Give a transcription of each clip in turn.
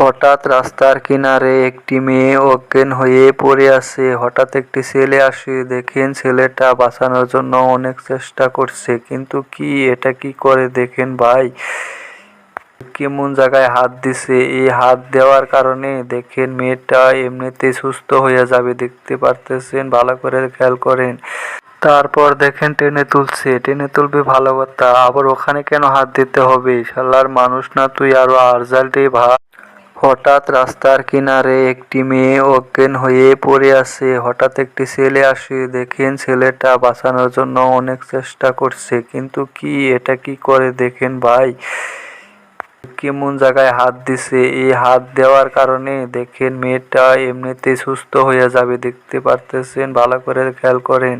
হঠাৎ রাস্তার কিনারে একটি মেয়ে অজ্ঞান হয়ে পড়ে আছে। হঠাৎ একটি ছেলে আসে। দেখেন ছেলেটা বাঁচানোর জন্য অনেক চেষ্টা করছে, কিন্তু কি, এটা কি করে? দেখেন ভাই, কেমন জায়গায় হাত দিছে। এই হাত দেওয়ার কারণে দেখেন মেয়েটা এমনিতেই সুস্থ হয়ে যাবে, দেখতে পারতেছেন, ভালো করে খেয়াল করেন। তারপর দেখেন টেনে তুলছে। টেনে তুলবে ভালো কথা, আবার ওখানে কেন হাত দিতে হবে? শালার মানুষ না তুই, আরও আরজাল্টে ভাব হঠাৎ রাস্তার কিনারে একটি মেয়ে অজ্ঞান হয়ে পড়ে আছে। হঠাৎ একটি ছেলে আসে। দেখেন ছেলেটা বাঁচানোর জন্য অনেক চেষ্টা করছে, কিন্তু কি, এটা কি করে দেখেন ভাই? কেমন জায়গায় হাত দিছে? এই হাত দেওয়ার কারণে দেখেন মেয়েটা এমনিতেই সুস্থ হয়ে যাবে, দেখতে পারতেছেন, ভালো করে খেয়াল করেন।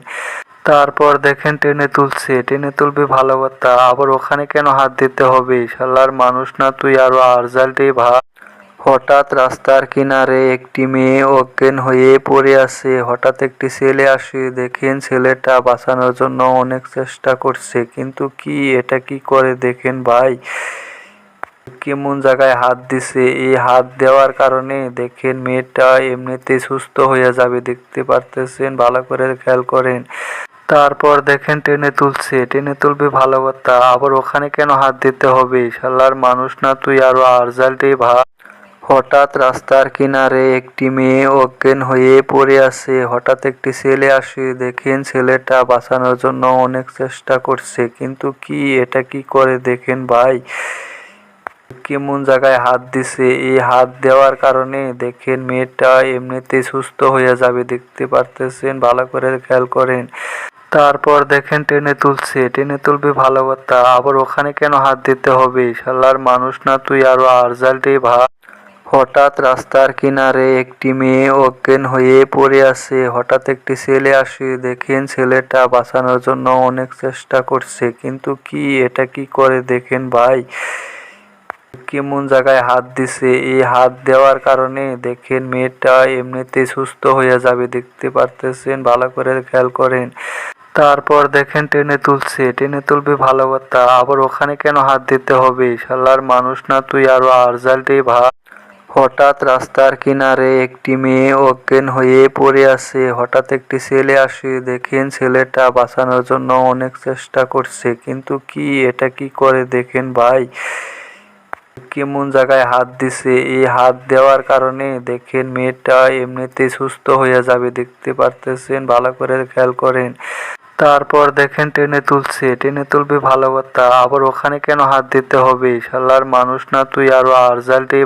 তারপর দেখেন টেনে তুলছে। টেনে তুলবে ভালো কথা, আবার ওখানে কেন হাত দিতে হবে? শালার মানুষ না তুই, আরও আরজাল্টে ভাব হঠাৎ রাস্তার কিনারে একটি মেয়ে অজ্ঞান হয়ে পড়ে আছে। হঠাৎ একটি ছেলে আসে। দেখেন ছেলেটা বাঁচানোর জন্য অনেক চেষ্টা করছে, কিন্তু কি, এটা কি করে? দেখেন ভাই, কেমন জায়গায় হাত দিছে। এই হাত দেওয়ার কারণে দেখেন মেয়েটা এমনিতেই সুস্থ হয়ে যাবে। দেখতে পারতেছেন, ভালো করে খেয়াল করেন। তারপর দেখেন টেনে তুলছে। টেনে তুলবে ভালো কথা, আবার ওখানে কেন হাত দিতে হবে? শালার মানুষ না তুই, আরও আরজাল্টে ভাব হঠাৎ রাস্তার কিনারে একটি মেয়ে অজ্ঞান হয়ে পড়ে আছে। হঠাৎ একটি ছেলে আসে। দেখেন ছেলেটা বাঁচানোর জন্য অনেক চেষ্টা করছে, কিন্তু কি, এটা কি করে? দেখেন ভাই, কেমন জায়গায় হাত দিছে। এই হাত দেওয়ার কারণে দেখেন মেয়েটা এমনিতেই সুস্থ হয়ে যাবে, দেখতে পারতেছেন, ভালো করে খেয়াল করেন। তারপর দেখেন টেনে তুলছে। টেনে তুলবে ভালো কথা, আবার ওখানে কেন হাত দিতে হবে? শালার মানুষ না তুই, আরও আরজাল্টে ভাব হঠাৎ রাস্তার কিনারে একটি মেয়ে অজ্ঞান হয়ে পড়ে আছে। হঠাৎ একটি ছেলে আসে। দেখেন ছেলেটা বাঁচানোর জন্য অনেক চেষ্টা করছে, কিন্তু কি, এটা কি করে দেখেন ভাই? কেমন জায়গায় হাত দিছে? এই হাত দেওয়ার কারণে দেখেন মেয়েটা এমনিতেই সুস্থ হয়ে যাবে, দেখতে পারতেছেন, ভালো করে খেয়াল করেন। তারপর দেখেন টেনে তুলছে। টেনে তুলবে ভালো কথা, আবার ওখানে কেন হাত দিতে হবে? শালার মানুষ না তুই, আরও আরজাল্টে ভাব হঠাৎ রাস্তার কিনারে একটি মেয়ে অজ্ঞান হয়ে পড়ে আছে। হঠাৎ একটি ছেলে আসে। দেখেন ছেলেটা বাঁচানোর জন্য অনেক চেষ্টা করছে, কিন্তু কি, এটা কি করে? দেখেন ভাই, কেমন জায়গায় হাত দিছে। এই হাত দেওয়ার কারণে দেখেন মেয়েটা এমনিতেই সুস্থ হয়ে যাবে, দেখতে পারতেছেন? ভালো করে খেয়াল করেন। তারপর দেখেন টেনে তুলছে। টেনে তুলবে ভালো কথা, আবার ওখানে কেন হাত দিতে হবে? শালার মানুষ না তুই, আরও আরজাল্টে